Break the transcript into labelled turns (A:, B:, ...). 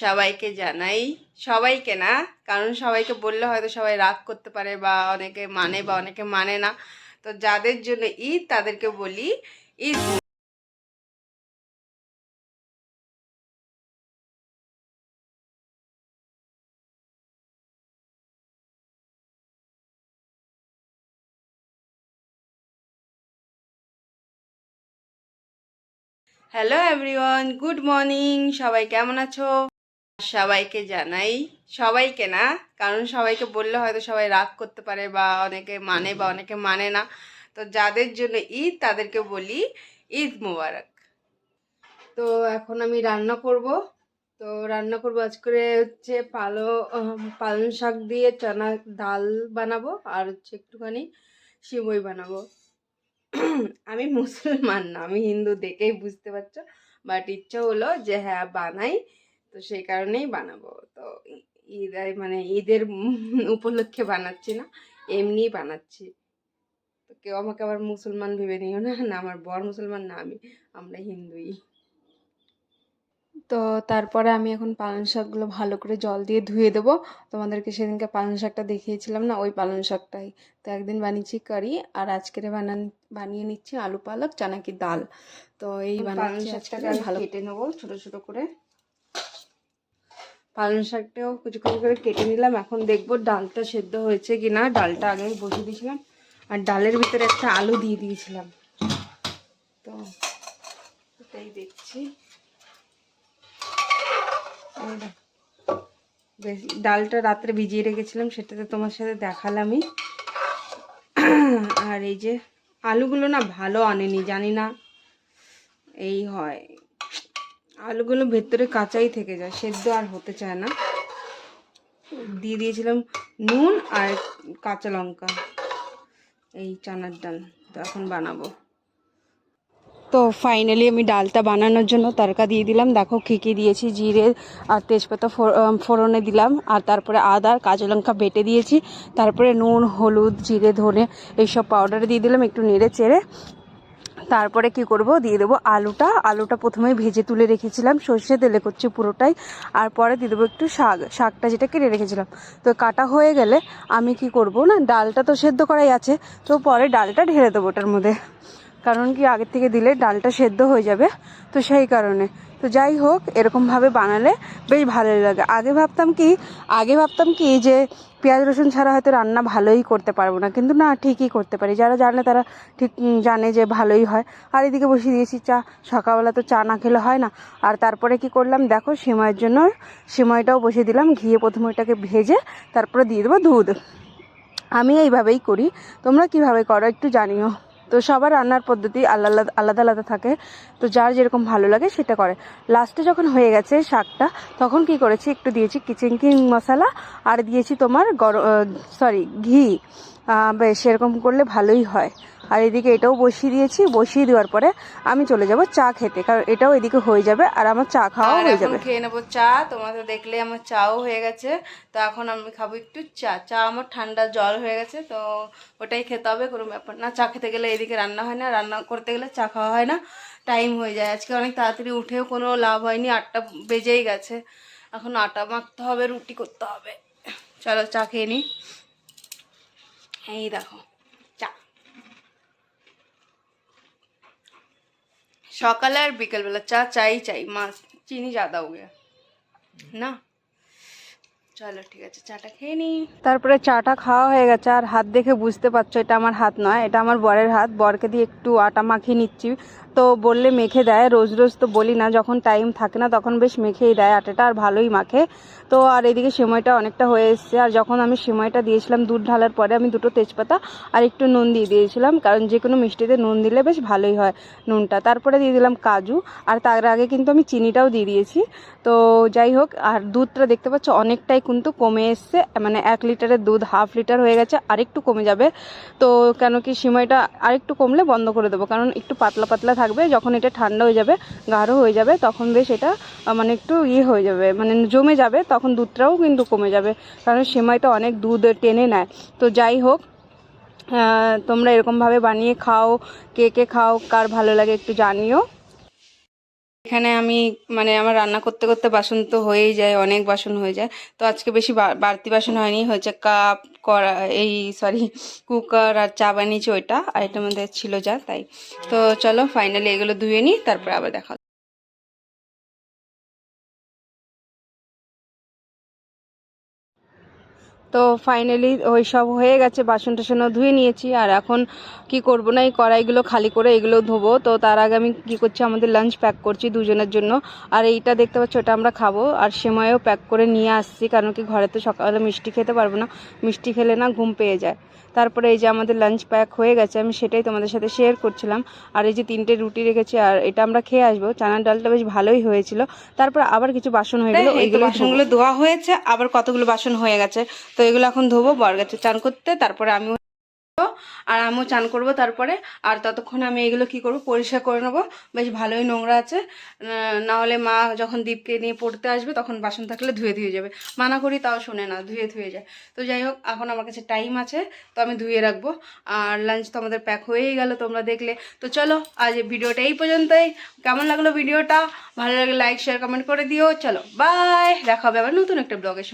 A: সবাইকে জানাই, সবাইকে না, কারণ সবাইকে বললে হয়তো সবাই রাগ করতে পারে বা অনেকে মানে বা অনেকে মানে না। তো যাদের জন্য ঈদ, তাদেরকে বলি, Eid hello everyone good morning সবাই কেমন আছো? সবাইকে জানাই। সবাইকে না, কারণ সবাইকে বললে হয়তো সবাই রাগ করতে পারে বা অনেকে মানে বা অনেকে মানে না। তো যাদের জন্য ঈদ তাদেরকে বলি ঈদ মোবারক। তো এখন আমি রান্না করব। তো রান্না করব আজ করে হচ্ছে পালো পালং শাক দিয়ে চানা ডাল বানাবো আর হচ্ছে একটুখানি সিমই বানাবো। আমি মুসলমান না, আমি হিন্দু দেখেই বুঝতে পারছ। বাট ইচ্ছা হলো যে হ্যাঁ বানাই। তো সেই কারণেই বানাবো। তো ঈদ মানে ঈদের উপলক্ষে বানাচ্ছি না এমনিই বানাচ্ছি। তো কেউ আমাকে আবার মুসলমান ভেবে নিও না না আমার বর মুসলমান না আমি আমরা হিন্দুই। তো তারপরে আমি এখন পালং শাকগুলো ভালো করে জল দিয়ে ধুয়ে দেবো। তোমাদেরকে সেদিনকে পালং শাকটা দেখিয়েছিলাম না ওই পালং শাকটাই। তো একদিন বানিয়েছি কারি আর আজকের বানান বানিয়ে নিচ্ছি আলু পালক চানাকি ডাল। তো এই বানাচ্ছি আজকে ভালো কেটে নেব ছোটো ছোটো করে। পালং শাকটাও কুচি কুচি করে কেটে নিলাম। এখন দেখব ডালটা সেদ্ধ হয়েছে কি না ডালটা আগে বসিয়ে দিয়েছিলাম। আর ডালের ভিতরে একটা আলু দিয়ে দিয়েছিলাম। তো, এটাই দেখছি। ডালটা রাত্রে ভিজিয়ে রেখেছিলাম, সেটাতে তোমার সাথে দেখালামই। আর এই যে, আলুগুলো না ভালো আনেনি, জানি না। এই হয়। আলুগুলো ভেতরে কাঁচাই থেকে যায়, সেদ্ধ আর হতে চায় না। দিয়ে দিয়েছিলাম নুন আর কাঁচা লঙ্কা, এই চানার ডাল তো এখন বানাবো। তো ফাইনালি আমি ডালটা বানানোর জন্য তড়কা দিয়ে দিলাম। দেখো কী কী দিয়েছি, জিরে আর তেজপাতা ফোড়নে দিলাম। আর তারপরে আদা আর কাঁচা লঙ্কা বেটে দিয়েছি। তারপরে নুন, হলুদ, জিরে, ধনে এইসব পাউডার দিয়ে দিলাম একটু নেড়ে চেড়ে তারপরে কি করব? দিয়ে দেবো আলুটা। আলুটা প্রথমে ভেজে তুলে রেখেছিলাম। সর্ষে তেলে করছি পুরোটাই। আর পরে দিয়ে দেবো একটু শাক। শাকটা যেটা কেটে রেখেছিলাম। তো কাটা হয়ে গেলে আমি কি করব না? ডালটা তো সেদ্ধ করাই আছে। তো পরে ডালটা ঢেলে দেবো ওটার মধ্যে। কারণ কি আগের থেকে দিলে ডালটা সেদ্ধ হয়ে যাবে, তো সেই কারণে। তো যাই হোক এরকমভাবে বানালে বেশ ভালোই লাগে। আগে ভাবতাম কি, আগে ভাবতাম কি যে পেঁয়াজ, রসুন ছাড়া হয়তো রান্না ভালোই করতে পারব না। কিন্তু না, ঠিকই করতে পারি। যারা জানে তারা ঠিক জানে যে ভালোই হয়। আর এদিকে বসিয়ে দিয়েছি চা। সকালবেলা তো চা না খেলে হয় না। আর তারপরে কি করলাম, দেখো সিমাইয়ের জন্য সিমাইটাও বসিয়ে দিলাম। ঘিয়ে প্রথমে ওটাকে ভেজে তারপরে দিয়ে দেবো দুধ। আমি এইভাবেই করি। তোমরা কীভাবে করো একটু জানিও। তো সবার রান্নার পদ্ধতি আলাদা আলাদা আলাদা থাকে। তো যার যেরকম ভালো লাগে সেটা করে। লাস্টে যখন হয়ে গেছে শাকটা, তখন কি করেছি? একটু দিয়েছি কিচেন কিং মশলা, আর দিয়েছি তোমার গরম সরি ঘি। বেশ এরকম করলে ভালোই হয়। আর এদিকে এটাও বসিয়ে দিয়েছি। বসিয়ে দেওয়ার পরে আমি চলে যাব চা খেতে কারণ এটাও এদিকে হয়ে যাবে আর আমার চা খাওয়াও হয়ে যাবে। খেয়ে নেব চা। তোমাদের দেখলে আমার চাও হয়ে গেছে। তো এখন আমি খাব একটু চা। চা আমার ঠান্ডা জল হয়ে গেছে তো ওটাই খেতে হবে কোনো ব্যাপার না। চা খেতে গেলে এদিকে রান্না হয় না। রান্না করতে গেলে চা খাওয়া হয় না। টাইম হয়ে যায়। আজকে অনেক তাড়াতাড়ি উঠেও কোনো লাভ হয়নি। আটটা বেজেই গেছে। এখন আটা মাখতে হবে রুটি করতে হবে। চলো চা খেয়ে নিই এই দেখো চা সকালে আর বিকেলবেলা চা চাই চাই। মাছ চিনি চা দাও না? চলো, ঠিক আছে, চাটা খেয়ে নি। তারপরে চাটা খাওয়া হয়ে গেছে, আর হাত দেখে বুঝতে পারছ, এটা আমার হাত নয়, এটা আমার বরের হাত। বরকে দিয়ে একটু আটা মাখিয়ে নিচ্ছি। তো বললে মেখে দেয়, রোজ রোজ তো বলি না, যখন টাইম থাকে না তখন বেশ মেখেই দেয়, আটাটা আর ভালোই মাখে। তো আর এদিকে সিময়টা অনেকটা হয়ে এসছে, আর যখন আমি সিময়টা দিয়েছিলাম দুধ ঢালার পরে আমি দুটো তেজপাতা আর একটু নুন দিয়ে দিয়েছিলাম, কারণ যে কোনো মিষ্টিতে নুন দিলে বেশ ভালোই হয় নুনটা। তারপরে দিয়ে দিলাম কাজু, আর তার আগে কিন্তু আমি চিনিটাও দিয়ে দিয়েছি। তো যাই হোক, আর দুধটা দেখতে পাচ্ছ অনেকটাই কিন্তু কমে এসছে মানে এক লিটারের দুধ, হাফ লিটার হয়ে গেছে, আরেকটু কমে যাবে। তো কেন কি সিমাইটা আরেকটু কমলে বন্ধ করে দেবো, কারণ একটু পাতলা পাতলা থাকবে, যখন এটা ঠান্ডা হয়ে যাবে, গাঢ় হয়ে যাবে, তখন বেশ এটা মানে একটু ইয়ে হয়ে যাবে মানে জমে যাবে, তখন দুধটাও কিন্তু কমে যাবে, কারণ সিমাইটা অনেক দুধ টেনে নেয়। তো যাই হোক তোমরা এরকমভাবে বানিয়ে খাও, কে কে খাও, কার ভালো লাগে একটু জানিও। এখানে আমি মানে আমার রান্না করতে করতে বাসন তো হয়েই যায়, অনেক বাসন হয়ে যায়। তো আজকে বেশি বাড়তি বাসন হয়নি, হয়েছে কাপ, কড়া, এই সরি কুকার আর চা বানিয়েছি ওইটা, আর এটার মধ্যে ছিল যা, তাই। তো চলো ফাইনালি এগুলো ধুয়ে নিই, তারপরে আবার দেখা তো ফাইনালি ওই সব হয়ে গেছে বাসন টাসনও ধুয়ে নিয়েছি। আর এখন কি করব না এই কড়াইগুলো খালি করে এগুলো ধোবো। তো তার আগে আমি কি করছি আমাদের লাঞ্চ প্যাক করছি দুজনের জন্য। আর এইটা দেখতে পাচ্ছ ওটা আমরা খাব। আর সেমাইও প্যাক করে নিয়ে আসছি কারণ কি ঘরে তো সকালে মিষ্টি খেতে পারব না। মিষ্টি খেলে না ঘুম পেয়ে যায়। তারপরে এই যে আমাদের লাঞ্চ প্যাক হয়ে গেছে আমি সেটাই তোমাদের সাথে শেয়ার করছিলাম। আর এই যে তিনটে রুটি রেখেছি আর এটা আমরা খেয়ে আসব। চানার ডালটা বেশ ভালোই হয়েছিল। তারপর আবার কিছু বাসন হয়ে গেলো এইগুলো বাসনগুলো ধোয়া হয়েছে আবার কতগুলো বাসন হয়ে গেছে। তো এগুলো এখন ধোবো বরগাছে চান করতে তারপরে আমি আর আমিও চান করব তারপরে। আর ততক্ষণ আমি এগুলো কি করব পরিষ্কার করে নেব। বেশ ভালোই নোংরা আছে। আহ, না হলে মা যখন দীপকে নিয়ে পড়তে আসবে তখন বাসন থাকলে ধুয়ে ধুয়ে যাবে। মানা করি তাও শোনে না ধুয়ে ধুয়ে যায়। তো যাই হোক এখন আমার কাছে টাইম আছে তো আমি ধুয়ে রাখব। আর লাঞ্চ তো আমাদের প্যাক হয়েই গেল তোমরা দেখলে। তো চলো আজ ভিডিওটা এই পর্যন্তই। কেমন লাগল ভিডিওটা? ভালো লাগলে লাইক শেয়ার কমেন্ট করে দিও। চলো বাই দেখা হবে আবার নতুন একটা ব্লগের